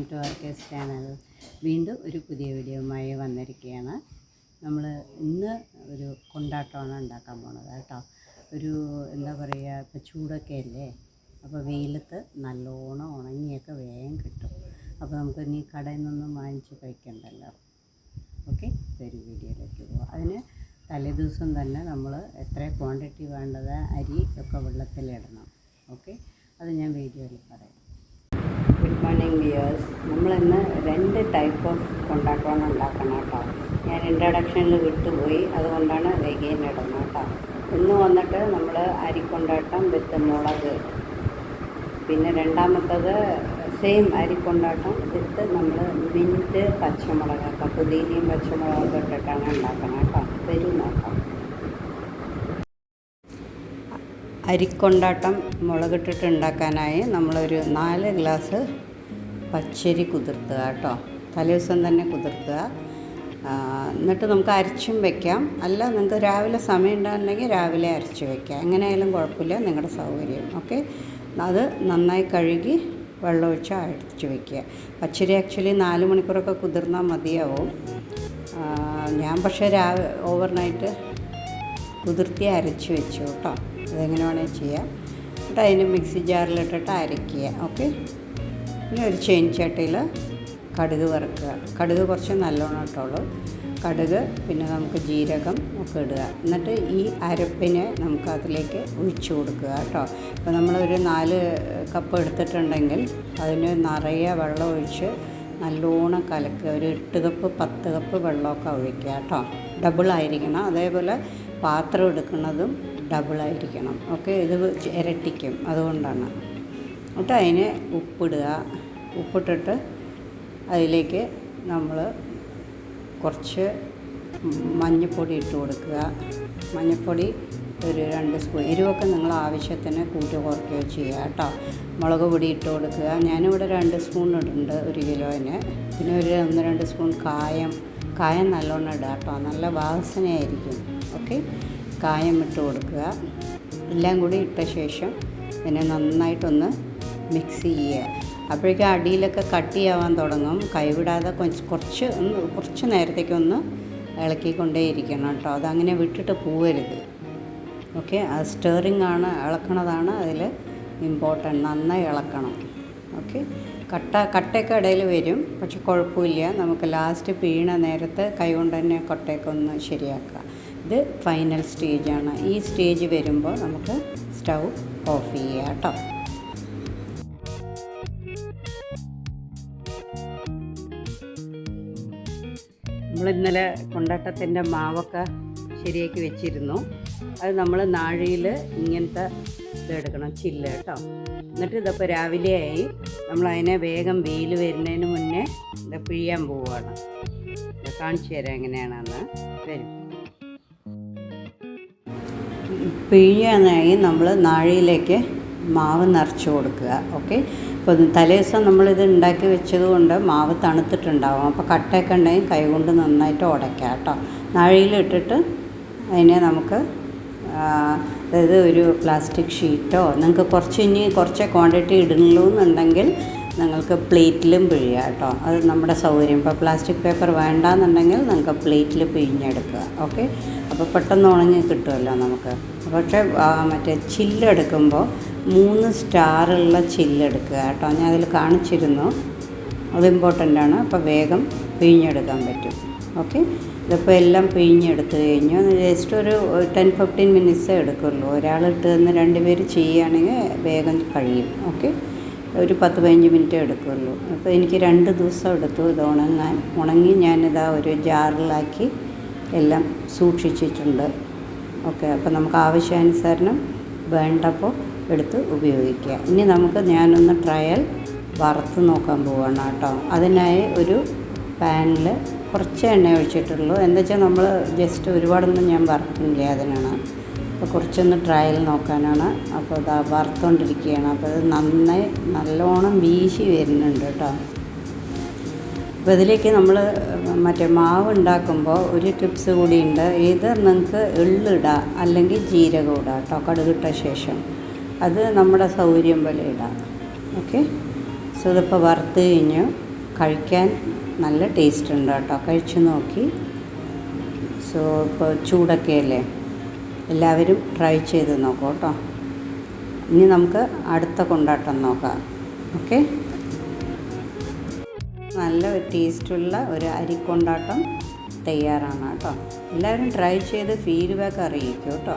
Welcome to R K's channel വീണ്ടും ഒരു പുതിയ വീഡിയോയുമായി വന്നിരിക്കുകയാണ്. നമ്മൾ ഇന്ന് ഒരു കൊണ്ടാട്ടമാണ് ഉണ്ടാക്കാൻ പോണത് കേട്ടോ. ഒരു എന്താ പറയുക ഇപ്പോൾ ചൂടൊക്കെ അല്ലേ? അപ്പോൾ വെയിലത്ത് നല്ലോണം ഉണങ്ങിയൊക്കെ വേഗം കിട്ടും. അപ്പോൾ നമുക്ക് ഇനി കടയിൽ നിന്നൊന്നും വാങ്ങിച്ച് കഴിക്കണ്ടല്ലോ. ഓക്കെ ഒരു വീഡിയോയിലേക്ക് പോവാം. അതിന് തലേദിവസം തന്നെ നമ്മൾ എത്ര ക്വാണ്ടിറ്റി വേണ്ടത് അരി ഒക്കെ വെള്ളത്തിലിടണം ഓക്കെ അത് ഞാൻ വീഡിയോയിൽ പറയാം. ഗുഡ് മോർണിംഗ് വിയേഴ്സ് നമ്മളിന്ന് രണ്ട് ടൈപ്പ് ഓഫ് കൊണ്ടാട്ടമാണ് ഉണ്ടാക്കണം കേട്ടോ ഞാൻ ഇൻട്രഡക്ഷനിൽ വിട്ടുപോയി അതുകൊണ്ടാണ് വൈകിയും ഇടുന്നത് കേട്ടോ ഇന്ന് വന്നിട്ട് നമ്മൾ അരിക്കൊണ്ടാട്ടം വിത്ത് മുളക് പിന്നെ രണ്ടാമത്തത് സെയിം അരിക്കൊണ്ടാട്ടം വിത്ത് നമ്മൾ മിന്റ് പച്ചമുളകൊക്കെ പുതിനയും പച്ചമുളകൊക്കെ ഇട്ടിട്ടാണ് ഉണ്ടാക്കണം കേട്ടോ വരും നോക്കാം അരിക്കൊണ്ടാട്ടം മുളകിട്ടിട്ട് ഉണ്ടാക്കാനായി നമ്മളൊരു നാല് ഗ്ലാസ് പച്ചരി കുതിർത്തുക കേട്ടോ. തലേദിവസം തന്നെ കുതിർത്തുക. എന്നിട്ട് നമുക്ക് അരച്ചും വെക്കാം. അല്ല നിങ്ങൾക്ക് രാവിലെ സമയം ഉണ്ടാകുന്നെങ്കിൽ രാവിലെ അരച്ച് വെക്കാം. എങ്ങനെയായാലും കുഴപ്പമില്ല നിങ്ങളുടെ സൗകര്യം. ഓക്കെ? അത് നന്നായി കഴുകി വെള്ളമൊഴിച്ച് അരച്ച് വെക്കുക. പച്ചരി ആക്ച്വലി നാല് മണിക്കൂറൊക്കെ കുതിർന്നാൽ മതിയാവും. ഞാൻ പക്ഷേ രാവിലെ ഓവർനൈറ്റ് കുതിർത്തി അരച്ച് വെച്ചു കേട്ടോ. അതെങ്ങനെ വേണമെങ്കിൽ ചെയ്യാം. എന്നിട്ട് അതിന് മിക്സി ജാറിലിട്ടിട്ട് അരയ്ക്കുക. ഓക്കെ? ഇനി ഒരു ചീനിച്ചട്ടിയിൽ കടുക് വറുക്കുക. കടുക് കുറച്ച് നല്ലോണം ഇട്ടുള്ളൂ കടുക് പിന്നെ നമുക്ക് ജീരകം ഒക്കെ ഇടുക. എന്നിട്ട് ഈ അരപ്പിനെ നമുക്ക് അതിലേക്ക് ഒഴിച്ചു കൊടുക്കുക കേട്ടോ. ഇപ്പോൾ നമ്മളൊരു നാല് കപ്പ് എടുത്തിട്ടുണ്ടെങ്കിൽ അതിന് നിറയെ വെള്ളം ഒഴിച്ച് നല്ലോണം കലക്കുക. ഒരു എട്ട് കപ്പ് പത്ത് കപ്പ് വെള്ളമൊക്കെ ഒഴിക്കുക കേട്ടോ. ഡബിൾ ആയിരിക്കണം. അതേപോലെ പാത്രം എടുക്കുന്നതും ഡബിൾ ആയിരിക്കണം ഓക്കെ? ഇത് ഇരട്ടിക്കും. അതുകൊണ്ടാണ്. എന്നിട്ട് അതിന് ഉപ്പിടുക. ഉപ്പിട്ടിട്ട് അതിലേക്ക് നമ്മൾ കുറച്ച് മഞ്ഞൾപ്പൊടി ഇട്ട് കൊടുക്കുക. മഞ്ഞൾപ്പൊടി ഒരു രണ്ട് സ്പൂൺ എരിവൊക്കെ നിങ്ങൾ ആവശ്യത്തിന് കൂട്ടി കുറയ്ക്കുകയോ ചെയ്യുക കേട്ടോ. മുളക് പൊടി ഇട്ട് കൊടുക്കുക. ഞാനിവിടെ രണ്ട് സ്പൂൺ ഇടുന്നുണ്ട് ഒരു കിലോന്. പിന്നെ ഒരു ഒന്ന് രണ്ട് സ്പൂൺ കായം. കായം നല്ലോണം ഇടുക കേട്ടോ നല്ല വാസനയായിരിക്കും. ഓക്കെ? കായം ഇട്ട് കൊടുക്കുക. എല്ലാം കൂടി ഇട്ട ശേഷം പിന്നെ നന്നായിട്ടൊന്ന് മിക്സ് ചെയ്യുക. അപ്പോഴേക്കും അടിയിലൊക്കെ കട്ടിയാവാൻ തുടങ്ങും. കൈവിടാതെ കുറച്ച് കുറച്ച് നേരത്തേക്കൊന്ന് ഇളക്കിക്കൊണ്ടേയിരിക്കണം കേട്ടോ. അതങ്ങനെ വിട്ടിട്ട് പോവരുത്. ഓക്കെ? അത് സ്റ്റേറിങ് ആണ് ഇളക്കണതാണ് അതിൽ ഇമ്പോർട്ടന്റ് നന്നായി ഇളക്കണം. ഓക്കെ? കട്ട കട്ടയൊക്കെ ഇടയിൽ വരും. പക്ഷെ കുഴപ്പമില്ല. നമുക്ക് ലാസ്റ്റ് പീണ നേരത്ത് കൈ കൊണ്ട് തന്നെ കൊട്ടയൊക്കെ ഒന്ന് ശരിയാക്കുക ഇത് ഫൈനൽ സ്റ്റേജാണ് ഈ സ്റ്റേജ് വരുമ്പോൾ നമുക്ക് സ്റ്റൗ ഓഫ് ചെയ്യുക കേട്ടോ. നമ്മൾ ഇന്നലെ കൊണ്ടാട്ടത്തിന്റെ മാവൊക്കെ ശരിയാക്കി വെച്ചിരുന്നു. അത് നമ്മൾ നാഴിയിൽ ഇങ്ങനത്തെ ഇതെടുക്കണം ചില്ല് കേട്ടോ. എന്നിട്ട് ഇതിപ്പോൾ രാവിലെയായി. നമ്മൾ അതിനെ വേഗം വെയിൽ വരുന്നതിന് മുന്നേ ഇത് പിഴിയാൻ പോവുകയാണ്. കാണിച്ചു തരാം എങ്ങനെയാണെന്ന്. വരും. പിഴിയാനായി നമ്മൾ നാഴിയിലേക്ക് മാവ് നിറച്ച് കൊടുക്കുക ഓക്കെ? ഇപ്പോൾ തലേദിവസം നമ്മളിത് ഉണ്ടാക്കി വെച്ചത് കൊണ്ട് മാവ് തണുത്തിട്ടുണ്ടാവും. അപ്പോൾ കട്ടയൊക്കെ ഉണ്ടെങ്കിൽ കൈകൊണ്ട് നന്നായിട്ട് ഉടയ്ക്കുക കേട്ടോ. നാഴിയിലിട്ടിട്ട് അതിനെ നമുക്ക് അതായത് ഒരു പ്ലാസ്റ്റിക് ഷീറ്റോ നിങ്ങൾക്ക് കുറച്ച് ഇനി കുറച്ച് ക്വാണ്ടിറ്റി ഇടുന്നുള്ളൂ എന്നുണ്ടെങ്കിൽ നിങ്ങൾക്ക് പ്ലേറ്റിലും പിഴിയാം കേട്ടോ. അത് നമ്മുടെ സൗകര്യം. ഇപ്പോൾ പ്ലാസ്റ്റിക് പേപ്പർ വേണ്ടാന്നുണ്ടെങ്കിൽ നിങ്ങൾക്ക് പ്ലേറ്റിൽ പിഴിഞ്ഞെടുക്കുക. ഓക്കെ? അപ്പോൾ പെട്ടെന്ന് ഉണങ്ങി കിട്ടുമല്ലോ നമുക്ക്. പക്ഷേ മറ്റേ ചില്ലെടുക്കുമ്പോൾ മൂന്ന് സ്റ്റാറുള്ള ചില്ലെടുക്കുക കേട്ടോ. ഞാൻ അതിൽ കാണിച്ചിരുന്നു. അത് ഇമ്പോർട്ടന്റ് ആണ്. അപ്പോൾ വേഗം പിഴിഞ്ഞെടുക്കാൻ പറ്റും. ഓക്കെ? ഇതിപ്പോൾ എല്ലാം പിഴിഞ്ഞെടുത്ത് കഴിഞ്ഞു. ജസ്റ്റ് ഒരു ടെൻ ഫിഫ്റ്റീൻ മിനിറ്റ്സേ എടുക്കുള്ളൂ. ഒരാളിട്ട് തന്ന് രണ്ട് പേര് ചെയ്യുകയാണെങ്കിൽ വേഗം കഴിയും. ഓക്കെ? ഒരു പത്ത് പതിനഞ്ച് മിനിറ്റേ എടുക്കുള്ളൂ. അപ്പോൾ എനിക്ക് രണ്ട് ദിവസം എടുത്തു ഇത് ഉണങ്ങാൻ. ഉണങ്ങി ഞാനിതാ ഒരു ജാറിലാക്കി എല്ലാം സൂക്ഷിച്ചിട്ടുണ്ട്. ഓക്കെ അപ്പോൾ നമുക്ക് ആവശ്യാനുസരണം വേണ്ടപ്പോൾ എടുത്ത് ഉപയോഗിക്കുക ഇനി നമുക്ക് ഞാനൊന്ന് ട്രയൽ വറുത്ത് നോക്കാൻ പോവാണ് കേട്ടോ. അതിനായി ഒരു പാനിൽ കുറച്ച് എണ്ണ ഒഴിച്ചിട്ടുള്ളൂ. എന്താ വെച്ചാൽ നമ്മൾ ജസ്റ്റ് ഒരുപാടൊന്നും ഞാൻ വറുക്കുന്നില്ല അതിനാണ്. അപ്പോൾ കുറച്ചൊന്ന് ട്രയൽ നോക്കാനാണ്. അപ്പോൾ ഇതാ വറുത്തുകൊണ്ടിരിക്കുകയാണ് അപ്പോൾ അത് നന്നായി നല്ലോണം വീശി വരുന്നുണ്ട് കേട്ടോ. അപ്പോൾ ഇതിലേക്ക് നമ്മൾ മറ്റേ മാവ് ഉണ്ടാക്കുമ്പോൾ ഒരു ടിപ്സ് കൂടിയുണ്ട്. ഇത് നിങ്ങൾക്ക് എള്ളിടാം അല്ലെങ്കിൽ ജീരകം ഇടാം കേട്ടോ കടുകിട്ട ശേഷം. അത് നമ്മുടെ സൗകര്യം പോലെ ഇടാം. ഓക്കെ? സോ ഇതിപ്പോൾ വറുത്ത് കഴിഞ്ഞു. കഴിക്കാൻ നല്ല ടേസ്റ്റ് ഉണ്ട് കേട്ടോ. കഴിച്ചു നോക്കി. സോ ഇപ്പോൾ ചൂടൊക്കെ അല്ലേ? എല്ലാവരും ട്രൈ ചെയ്ത് നോക്കൂ കേട്ടോ. ഇനി നമുക്ക് അടുത്ത കൊണ്ടാട്ടം നോക്കാം. ഓക്കെ നല്ല ഒരു ടേസ്റ്റുള്ള ഒരു അരിക്കൊണ്ടാട്ടം തയ്യാറാണ് കേട്ടോ. എല്ലാവരും ട്രൈ ചെയ്ത് ഫീഡ്ബാക്ക് അറിയിക്കും കേട്ടോ.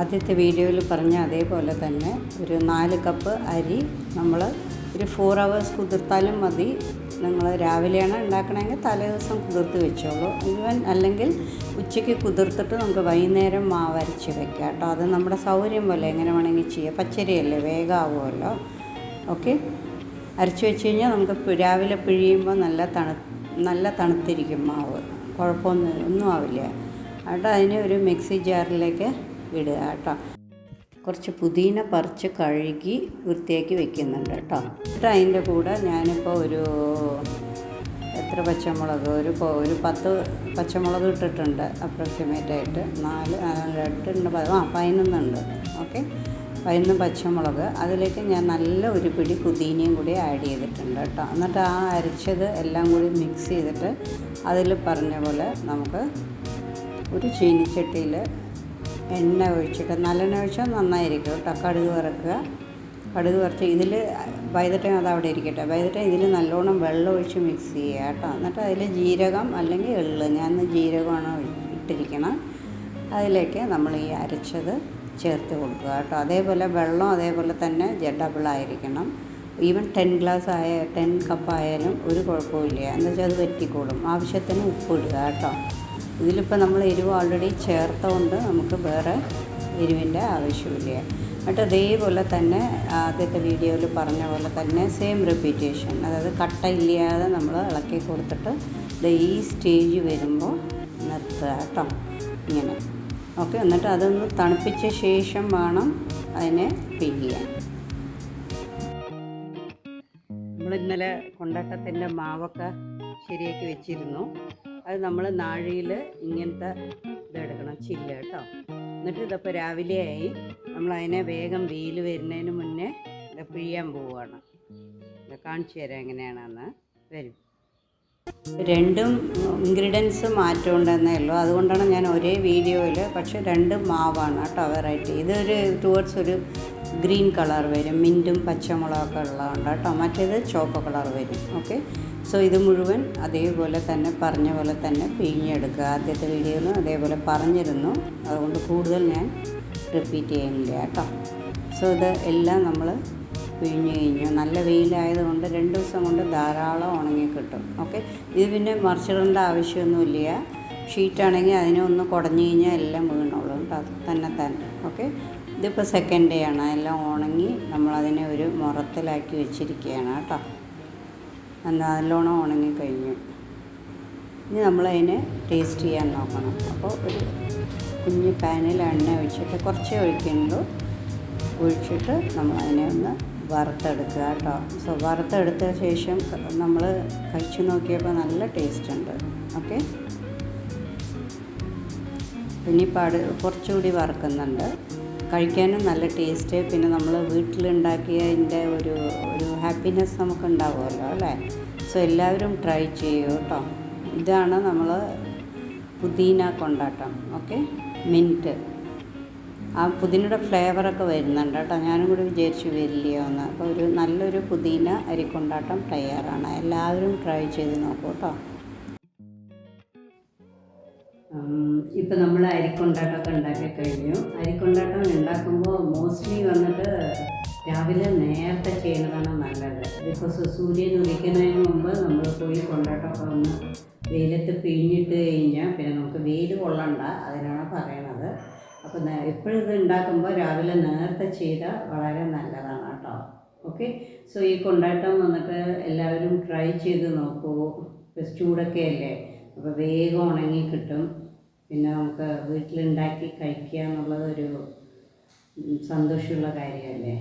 ആദ്യത്തെ വീഡിയോയിൽ പറഞ്ഞ അതേപോലെ തന്നെ ഒരു നാല് കപ്പ് അരി നമ്മൾ ഒരു ഫോർ അവേഴ്സ് കുതിർത്താലും മതി. നിങ്ങൾ രാവിലെയാണ് ഉണ്ടാക്കണമെങ്കിൽ തലേ ദിവസം കുതിർത്ത് വെച്ചോളൂ. ഈവൻ അല്ലെങ്കിൽ ഉച്ചയ്ക്ക് കുതിർത്തിട്ട് നമുക്ക് വൈകുന്നേരം മാവ് അരച്ച് വെക്കാം കേട്ടോ. അത് നമ്മുടെ സൗകര്യം പോലെ എങ്ങനെ വേണമെങ്കിൽ ചെയ്യാം. പച്ചരിയല്ലേ വേഗമാവുമല്ലോ. ഓക്കെ? അരച്ച് വെച്ച് കഴിഞ്ഞാൽ നമുക്ക് രാവിലെ പിഴിയുമ്പോൾ നല്ല തണു നല്ല തണുത്തിരിക്കും മാവ്. കുഴപ്പമൊന്നും ഒന്നും ആവില്ല. കേട്ടോ അതിനെ ഒരു മിക്സി ജാറിലേക്ക് ഇടുക കേട്ടോ. കുറച്ച് പുതിന പറിച്ച് കഴുകി വൃത്തിയാക്കി വെക്കുന്നുണ്ട് കേട്ടോ. എന്നിട്ട് അതിന്റെ കൂടെ ഞാനിപ്പോൾ ഒരു എത്ര പച്ചമുളക്? ഒരു ഒരു പത്ത് പച്ചമുളക് ഇട്ടിട്ടുണ്ട് അപ്രോക്സിമേറ്റ് ആയിട്ട്. നാല് എട്ടുണ്ട് ആ പതിനൊന്നുണ്ട്. ഓക്കെ? പതിനൊന്ന് പച്ചമുളക്. അതിലേക്ക് ഞാൻ നല്ല ഒരു പിടി പുതിനയും കൂടി ആഡ് ചെയ്തിട്ടുണ്ട് കേട്ടോ. എന്നിട്ട് ആ അരച്ചത് എല്ലാം കൂടി മിക്സ് ചെയ്തിട്ട് അതിൽ പറഞ്ഞ പോലെ നമുക്ക് ഒരു ചീനിച്ചട്ടിയിൽ എണ്ണ ഒഴിച്ചിട്ട് നല്ലെണ്ണ ഒഴിച്ചാൽ നന്നായിരിക്കും കേട്ടോ. കടുക് വറക്കുക. കടുക് വറുത്ത് ഇതിൽ വൈകിട്ടം അത് അവിടെ ഇരിക്കട്ടെ. വൈകിട്ടം ഇതിൽ നല്ലോണം വെള്ളം ഒഴിച്ച് മിക്സ് ചെയ്യുക കേട്ടോ. എന്നിട്ട് അതിൽ ജീരകം അല്ലെങ്കിൽ എള്ള് ഞാൻ ജീരകമാണ് ഇട്ടിരിക്കണം. അതിലേക്ക് നമ്മൾ ഈ അരച്ചത് ചേർത്ത് കൊടുക്കുക കേട്ടോ. അതേപോലെ വെള്ളം അതേപോലെ തന്നെ ഡബിളായിരിക്കണം ഈവൻ ടെൻ ഗ്ലാസ് ആയ ടെൻ കപ്പായാലും ഒരു കുഴപ്പമില്ല എന്താ വെച്ചാൽ അത് വെറ്റിക്കോളും. ആവശ്യത്തിന് ഉപ്പ് ഇടുക കേട്ടോ. ഇതിലിപ്പോൾ നമ്മൾ എരിവ് ഓൾറെഡി ചേർത്തതുകൊണ്ട് നമുക്ക് വേറെ എരിവിന്റെ ആവശ്യമില്ല. എന്നിട്ട് അതേപോലെ തന്നെ ആദ്യത്തെ വീഡിയോയിൽ പറഞ്ഞ പോലെ തന്നെ സെയിം റിപ്പീറ്റേഷൻ അതായത് കട്ട ഇല്ലാതെ നമ്മൾ ഇളക്കി കൊടുത്തിട്ട് ദേ ഈ സ്റ്റേജ് വരുമ്പോൾ നിർത്തുക കേട്ടോ. ഇങ്ങനെ. ഓക്കെ എന്നിട്ട് അതൊന്ന് തണുപ്പിച്ച ശേഷം വേണം അതിനെ പിഴിയാൻ. നമ്മൾ ഇന്നലെ കൊണ്ടാട്ടത്തിന്റെ മാവൊക്കെ ശരിയാക്കി വെച്ചിരുന്നു. അത് നമ്മൾ നാഴിയിൽ ഇങ്ങനത്തെ ഇതെടുക്കണം ചില്ല കേട്ടോ. എന്നിട്ട് ഇതിപ്പോൾ രാവിലെയായി. നമ്മൾ അതിനെ വേഗം വെയിൽ വരുന്നതിന് മുന്നേ ഇത് പിഴിയാൻ പോവുകയാണ് ഇത് കാണിച്ചു തരാം എങ്ങനെയാണെന്ന്. വരും. രണ്ടും ഇൻഗ്രീഡിയൻസ് മാറ്റം ഉണ്ടെന്നേ ഉള്ളൂ. അതുകൊണ്ടാണ് ഞാൻ ഒരേ വീഡിയോയിൽ പക്ഷേ രണ്ടും മാവാണ് കേട്ടോ വെറൈറ്റി. ഇതൊരു ടുവേർഡ്സ് ഒരു ഗ്രീൻ കളർ വരും. മിന്റും പച്ചമുളകൊക്കെ ഉള്ളതുകൊണ്ട് കേട്ടോ. മറ്റേത് ചുവപ്പ് കളർ വരും. ഓക്കെ? സോ ഇത് മുഴുവൻ അതേപോലെ തന്നെ പറഞ്ഞ പോലെ തന്നെ പിഴിഞ്ഞെടുക്കുക. ആദ്യത്തെ വീഡിയോയിൽ അതേപോലെ പറഞ്ഞിരുന്നു. അതുകൊണ്ട് കൂടുതൽ ഞാൻ റിപ്പീറ്റ് ചെയ്യുന്നില്ല കേട്ടോ. സോ ഇത് എല്ലാം നമ്മൾ പിഴിഞ്ഞ് കഴിഞ്ഞു. നല്ല വെയിലായതുകൊണ്ട് രണ്ട് ദിവസം കൊണ്ട് ധാരാളം ഉണങ്ങി കിട്ടും. ഓക്കെ ഇത് പിന്നെ മറിച്ചിടേണ്ട ആവശ്യമൊന്നുമില്ല. ഷീറ്റാണെങ്കിൽ അതിനെ ഒന്ന് കുടഞ്ഞു കഴിഞ്ഞാൽ എല്ലാം വീണോളും കേട്ടോ. തന്നെ തന്നെ. ഓക്കെ ഇതിപ്പോൾ സെക്കൻഡ് ഡേ ആണ്. എല്ലാം ഉണങ്ങി നമ്മളതിനെ ഒരു മുറത്തിലാക്കി വെച്ചിരിക്കുകയാണ് കേട്ടോ. നല്ലോണം ഉണങ്ങി കഴിഞ്ഞു ഇനി നമ്മളതിനെ ടേസ്റ്റ് ചെയ്യാൻ നോക്കണം. അപ്പോൾ ഒരു കുഞ്ഞ് പാനിൽ എണ്ണ ഒഴിച്ചിട്ട് കുറച്ചേ ഒഴിക്കുന്നുള്ളൂ. ഒഴിച്ചിട്ട് നമ്മൾ അതിനെ ഒന്ന് വറുത്തെടുക്കുക കേട്ടോ. സോ വറുത്തെടുത്ത ശേഷം നമ്മൾ കഴിച്ചു നോക്കിയപ്പോൾ നല്ല ടേസ്റ്റ് ഉണ്ട്. ഓക്കെ ഇനി പാട് കുറച്ചുകൂടി വറുക്കുന്നുണ്ട്. കഴിക്കാനും നല്ല ടേസ്റ്റ് പിന്നെ നമ്മൾ വീട്ടിലുണ്ടാക്കിയതിന്റെ ഒരു ഒരു ഹാപ്പിനെസ് നമുക്ക് ഉണ്ടാവുമല്ലോ അല്ലേ? സോ എല്ലാവരും ട്രൈ ചെയ്യൂ കേട്ടോ ഇതാണ് നമ്മൾ പുതിന കൊണ്ടാട്ടം ഓക്കെ മിന്റ് ആ പുതിനയുടെ ഫ്ലേവറൊക്കെ വരുന്നുണ്ട് കേട്ടോ ഞാനും കൂടി വിചാരിച്ചു വരില്ലയോ അപ്പോൾ ഒരു നല്ലൊരു പുതിന അരിക്കൊണ്ടാട്ടം തയ്യാറാണ്. എല്ലാവരും ട്രൈ ചെയ്ത് നോക്കൂ കേട്ടോ ഇപ്പം നമ്മൾ അരിക്കൊണ്ടാട്ടമൊക്കെ ഉണ്ടാക്കി കഴിഞ്ഞു. അരിക്കൊണ്ടാട്ടം ഉണ്ടാക്കുമ്പോൾ മോസ്റ്റ്ലി വന്നിട്ട് രാവിലെ നേരത്തെ ചെയ്യുന്നതാണ് നല്ലത്. ബിക്കോസ് സൂര്യൻ ഉദിക്കുന്നതിന് മുമ്പ് നമ്മൾ പോയി കൊണ്ടാട്ടമൊക്കെ ഒന്ന് വെയിലത്ത് പിഴിഞ്ഞിട്ട് കഴിഞ്ഞാൽ പിന്നെ നമുക്ക് വെയിൽ കൊള്ളണ്ട അതിനാണ് പറയുന്നത് അപ്പോൾ എപ്പോഴും ഇത് ഉണ്ടാക്കുമ്പോൾ രാവിലെ നേരത്തെ ചെയ്താൽ വളരെ നല്ലതാണ് കേട്ടോ. ഓക്കെ സോ ഈ കൊണ്ടാട്ടം വന്നിട്ട് എല്ലാവരും ട്രൈ ചെയ്ത് നോക്കൂ. ചൂടൊക്കെ അല്ലേ? അപ്പോൾ വേഗം ഉണങ്ങി കിട്ടും. പിന്നെ നമുക്ക് വീട്ടിലുണ്ടാക്കി കഴിക്കുക എന്നുള്ളത് ഒരു സന്തോഷമുള്ള കാര്യമല്ലേ?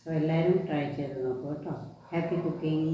സോ എല്ലാവരും ട്രൈ ചെയ്ത് നോക്കൂ കേട്ടോ. Happy cooking